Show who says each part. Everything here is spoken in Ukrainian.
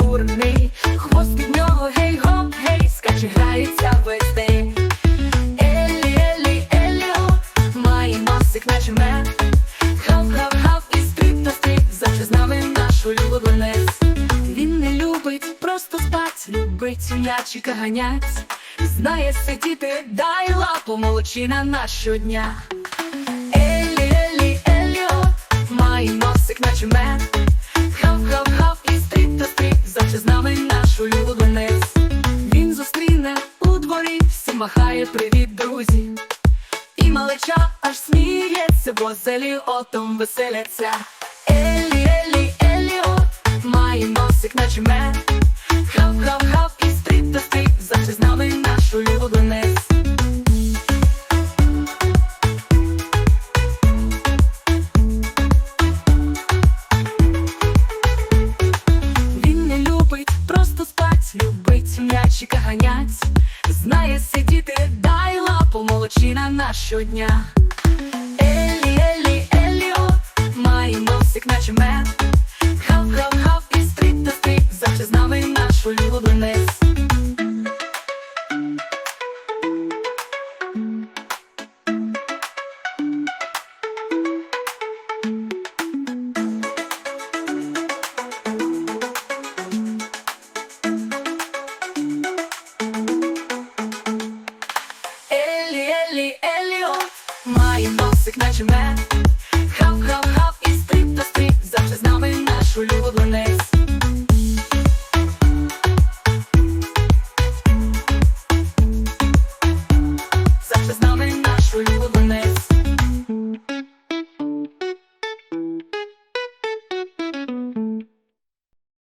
Speaker 1: бурний, хвост від нього, гей, гоп, гей, скаче, грається весь день. Елі, елі, елі, має носик, наче мед. Хав, хав, хав і стріп на стріп, завжди з нами наш улюбленець. Він не любить просто спать, любить м'ячика ганять. Знає сидіти, дай лапу молочина на щодня. Махає привіт, друзі. І малеча аж сміється, бо з Еліотом веселяться. Елі, Елі, Еліот, має носик, наче мед. Хав, хав, хав і стріт та стріт, завжди з нами наш улюбленець. Він любить м'ячика ганять. Знає сидіти, дай лапу молочина на щодня. Елі, Елі, Еліот, має носик, наче мед. Елі, Еліо, має носик, наче мен хав і стріт та стріт, завжди з нами наш улюбленець.